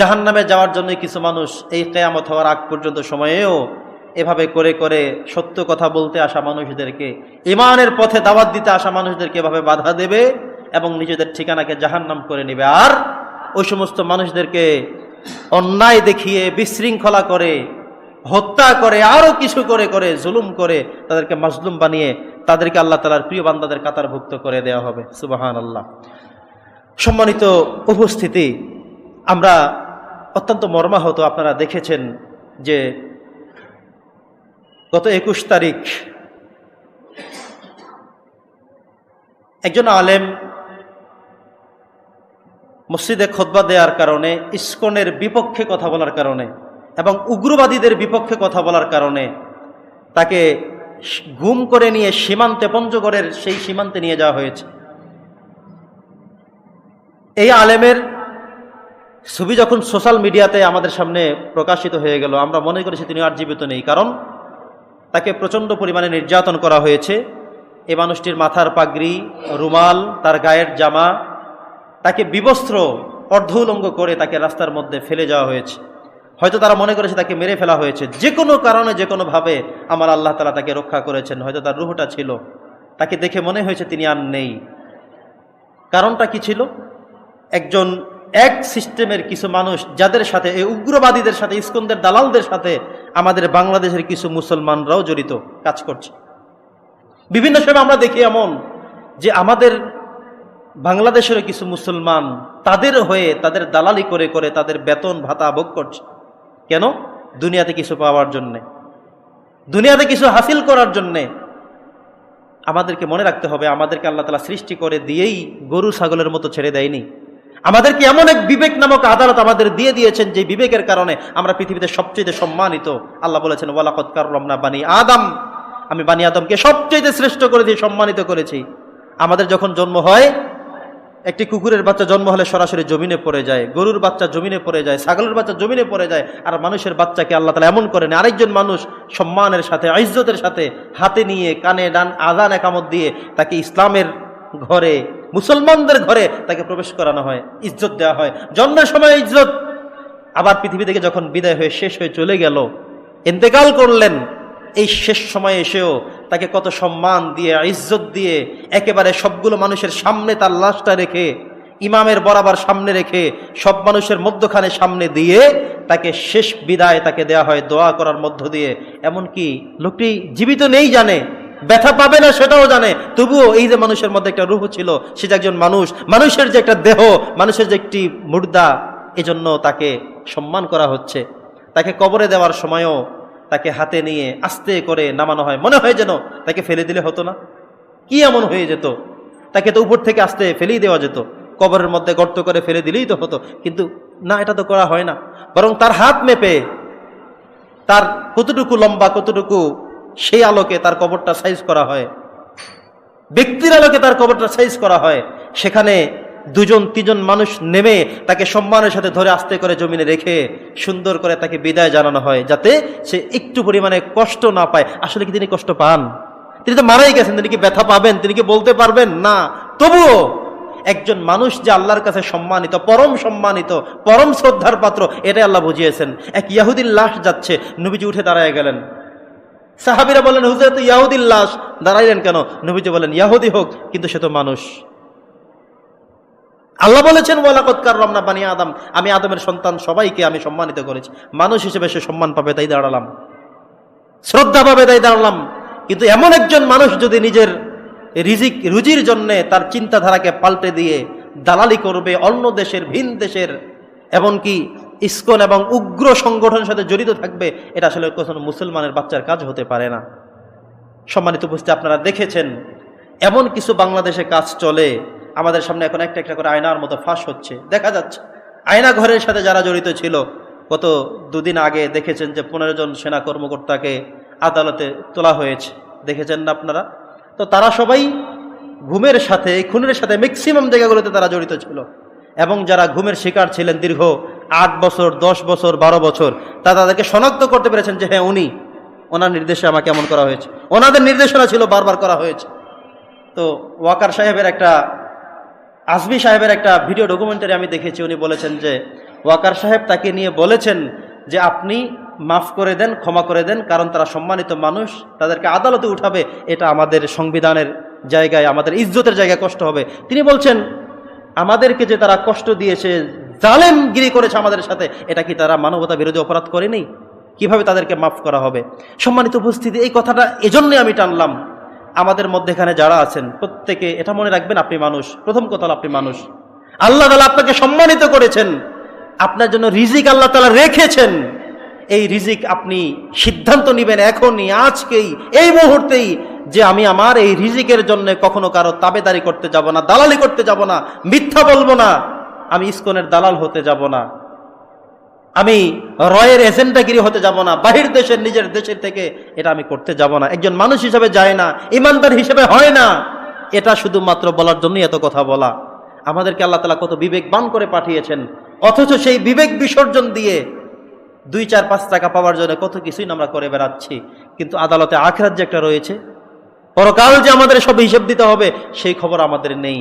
জাহান নামে যাওয়ার জন্য কিছু মানুষ এই কেয়ামত হওয়ার আগ পর্যন্ত সময়েও এভাবে করে করে সত্য কথা বলতে আসা মানুষদেরকে ইমানের পথে দাওয়াত দিতে আসা মানুষদেরকে এভাবে বাধা দেবে এবং নিজেদের ঠিকানাকে জাহান্নাম করে নেবে। আর ওই সমস্ত মানুষদেরকে অন্যায় দেখিয়ে, বিশৃঙ্খলা করে, হত্যা করে, আরও কিছু করে করে, জুলুম করে তাদেরকে মাজলুম বানিয়ে তাদেরকে আল্লাহ তালার প্রিয় বান্দাদের কাতারভুক্ত করে দেওয়া হবে। সুবাহান আল্লাহ সম্মানিত উপস্থিতি, আমরা অত্যন্ত মর্মাহত আপনারা দেখেছেন যে গত একুশ তারিখ একজন আলেম মসজিদে খোদবা দেওয়ার কারণে, ইস্কনের বিপক্ষে কথা বলার কারণে এবং উগ্রবাদীদের বিপক্ষে কথা বলার কারণে তাকে গুম করে নিয়ে সীমান্তে পঞ্চগড়ের সেই সীমান্তে নিয়ে যাওয়া হয়েছে। এই আলেমের ছবি যখন সোশ্যাল মিডিয়াতে আমাদের সামনে প্রকাশিত হয়ে গেল, আমরা মনে করেছি তিনি আর জীবিত নেই, কারণ তাকে প্রচণ্ড পরিমাণে নির্যাতন করা হয়েছে। এ মানুষটির মাথার পাগড়ি, রুমাল, তার গায়ের জামা, তাকে বিবস্ত্র, অর্ধ উলঙ্গ করে তাকে রাস্তার মধ্যে ফেলে যাওয়া হয়েছে। হয়তো তারা মনে করেছে তাকে মেরে ফেলা হয়েছে। যে কোনো কারণে, যে কোনোভাবে আমার আল্লাহ তালা তাকে রক্ষা করেছেন, হয়তো তার রুহটা ছিল। তাকে দেখে মনে হয়েছে তিনি আর নেই। কারণটা কি ছিল? একজন এক সিস্টেমের কিছু মানুষ যাদের সাথে, এই উগ্রবাদীদের সাথে, ইস্কনদের দালালদের সাথে আমাদের বাংলাদেশের কিছু মুসলমানরাও জড়িত কাজ করছে। বিভিন্ন সময় আমরা দেখি এমন যে আমাদের বাংলাদেশের কিছু মুসলমান তাদের হয়ে তাদের দালালি করে করে তাদের বেতন ভাতা ভোগ করছে। কেন? দুনিয়াতে কিছু পাওয়ার জন্যে। দুনিয়াতে কিছু হাসিল করার জন্যে। আমাদেরকে মনে রাখতে হবে, আমাদেরকে আল্লাহ তালা সৃষ্টি করে দিয়েই গরু, ছাগলের মতো ছেড়ে দেয়নি। আমাদেরকে এমন এক বিবেক নামক আদালত আমাদের দিয়ে দিয়েছেন যে বিবেকের কারণে আমরা পৃথিবীতে সবচেয়ে সম্মানিত। আল্লাহ বলেছেন ওয়ালাকত কাররমনা বানি আদম। আমি বানি আদমকে সবচেয়ে শ্রেষ্ঠ করে দিয়ে সম্মানিত করেছি। আমাদের যখন জন্ম হয়, একটি কুকুরের বাচ্চা জন্ম হলে সরাসরি জমিনে পড়ে যায়, গরুর বাচ্চা জমিনে পড়ে যায়, ছাগলের বাচ্চা জমিনে পড়ে যায়, আর মানুষের বাচ্চাকে আল্লাহ তালা এমন করেন, আরেকজন মানুষ সম্মানের সাথে, ইজ্জতের সাথে হাতে নিয়ে কানে, ডান আদান একামত দিয়ে তাকে ইসলামের ঘরে মুসলমানদের ঘরে তাকে প্রবেশ করানো হয়, ইজ্জত দেওয়া হয়। জন্মের সময় ইজ্জত। আবার পৃথিবী থেকে যখন বিদায় হয়ে শেষ হয়ে চলে গেল, ইন্তেকাল করলেন। এই শেষ সময়ে এসেও তাকে কত সম্মান দিয়ে, ইজ্জত দিয়ে, একেবারে সবগুলো মানুষের সামনে তার লাশটা রেখে, ইমামের বরাবর সামনে রেখে, সব মানুষের মধ্যখানে সামনে দিয়ে তাকে শেষ বিদায় তাকে দেয়া হয়, দোয়া করার মধ্য দিয়ে। এমনকি লোকটি জীবিত নেই জানে ব্যথা পাবে না সেটাও জানে। তবুও এই যে মানুষের মধ্যে একটা রূহ ছিল সে যে একজন মানুষ, মানুষের যে একটা দেহ, মানুষের যে একটি মুর্দা, এজন্য তাকে সম্মান করা হচ্ছে। তাকে কবরে দেওয়ার সময়ও তাকে হাতে নিয়ে আস্তে করে নামানো হয়। মনে হয় যেন তাকে ফেলে দিলে হতো না। কি এমন হয়ে যেত? তাকে তো উপর থেকে আস্তে ফেলেই দেওয়া যেত। কবরের মধ্যে গর্ত করে ফেলে দিলেই তো হতো। কিন্তু না, এটা তো করা হয় না। বরং তার হাত মেপে, তার কতটুকু লম্বা, কতটুকু সেই আলোকে তার কবরটা সাইজ করা হয়। ব্যক্তির আলোকে তার কবরটা সাইজ করা হয়। সেখানে দুজন, তিনজন মানুষ নেমে তাকে সম্মানের সাথে ধরে আস্তে করে জমিনে রেখে সুন্দর করে তাকে বিদায় জানানো হয়, যাতে সে একটু পরিমাণে কষ্ট না পায়। আসলে কি তিনি কষ্ট পান? তিনি তো মারাই গেছেন, তিনি কি ব্যথা পাবেন? তিনি কি বলতে পারবেন? না। তবুও একজন মানুষ যে আল্লাহর কাছে সম্মানিত, পরম সম্মানিত, পরম শ্রদ্ধার পাত্র, এটাই আল্লাহ বুঝিয়েছেন। এক ইয়াহুদির লাশ যাচ্ছে, নবীজি উঠে দাঁড়ায় গেলেন। সাহাবিরা বলেন হুজরত ইয়াহুদির লাশ দাঁড়াইলেন কেন? নবীজি বলেন ইয়াহুদি হোক, কিন্তু সে তো মানুষ। আল্লাহ বলেছেন ওয়ালাকৎকার রমনা বানি আদম। আমি আদমের সন্তান সবাইকে আমি সম্মানিত করেছি। মানুষ হিসেবে সে সম্মান পাবে, তাই দাঁড়ালাম। শ্রদ্ধা পাবে, তাই দাঁড়ালাম। কিন্তু এমন একজন মানুষ যদি নিজের রিজিক, রুজির জন্যে তার চিন্তাধারাকে পাল্টে দিয়ে দালালি করবে অন্য দেশের, ভিন দেশের, এমনকি ইস্কন এবং উগ্র সংগঠনের সাথে জড়িত থাকবে, এটা আসলে কোনো মুসলমানের বাচ্চার কাজ হতে পারে না। সম্মানিত উপস্থিতি, আপনারা দেখেছেন, এমন কিছু বাংলাদেশে কাজ চলে, আমাদের সামনে এখন একটা একটা করে আয়নার মতো ফাঁস হচ্ছে। দেখা যাচ্ছে, আয়না ঘরের সাথে যারা জড়িত ছিল, গত দুদিন আগে দেখেছেন যে পনেরো জন সেনা কর্মকর্তাকে আদালতে তোলা হয়েছে। দেখেছেন না আপনারা? তো তারা সবাই ঘুমের সাথে, খুনের সাথে ম্যাক্সিমাম জায়গাগুলোতে তারা জড়িত ছিল। এবং যারা ঘুমের শিকার ছিলেন দীর্ঘ আট বছর, দশ বছর, বারো বছর, তা তাদেরকে শনাক্ত করতে পেরেছেন যে হ্যাঁ উনি, ওনার নির্দেশে আমাকে এমন করা হয়েছে। ওনাদের নির্দেশনা ছিল বারবার করা হয়েছে। তো ওয়াকার সাহেবের একটা, আসবি সাহেবের একটা ভিডিও ডকুমেন্টারি আমি দেখেছি, উনি বলেছেন যে, ওয়াকার সাহেব তাকে নিয়ে বলেছেন যে, আপনি মাফ করে দেন, ক্ষমা করে দেন, কারণ তারা সম্মানিত মানুষ, তাদেরকে আদালতে উঠাবে, এটা আমাদের সংবিধানের জায়গায়, আমাদের ইজ্জতের জায়গায় কষ্ট হবে। তিনি বলছেন, আমাদেরকে যে তারা কষ্ট দিয়েছে জালেমগিরি করেছে আমাদের সাথে। এটা কি তারা মানবতা বিরোধী অপরাধ করেনি? কীভাবে তাদেরকে মাফ করা হবে? সম্মানিত উপস্থিতি, এই কথাটা এজন্যই আমি টানলাম। আমাদের মধ্যে এখানে যারা আছেন, প্রত্যেকে এটা মনে রাখবেন, আপনি মানুষ। প্রথম কথা হলো আপনি মানুষ। আল্লাহ তালা আপনাকে সম্মানিত করেছেন। আপনার জন্য রিজিক আল্লাহ তালা রেখেছেন। এই রিজিক আপনি সিদ্ধান্ত নেবেন এখনই, আজকেই, এই মুহূর্তেই যে আমি আমার এই রিজিকের জন্য কখনো কারও তাবেদারি করতে যাব না, দালালি করতে যাব না, মিথ্যা বলব না। আমি ইস্কনের দালাল হতে যাব না। আমি রয়ের এজেন্ডাগিরি হতে যাব না। বাহির দেশের, নিজের দেশের থেকে এটা আমি করতে যাব না। একজন মানুষ হিসেবে যায় না, ইমানদার হিসেবে হয় না। এটা শুধুমাত্র বলার জন্যই এত কথা বলা। আমাদেরকে আল্লাহ তালা কত বিবেকবান করে পাঠিয়েছেন। অথচ সেই বিবেক বিসর্জন দিয়ে দুই, চার, পাঁচ টাকা পাওয়ার জন্য কত কিছুই আমরা করে বেড়াচ্ছি। কিন্তু আদালতে আখরাত যে একটা রয়েছে, পরকাল যে আমাদের সব হিসেব দিতে হবে, সেই খবর আমাদের নেই।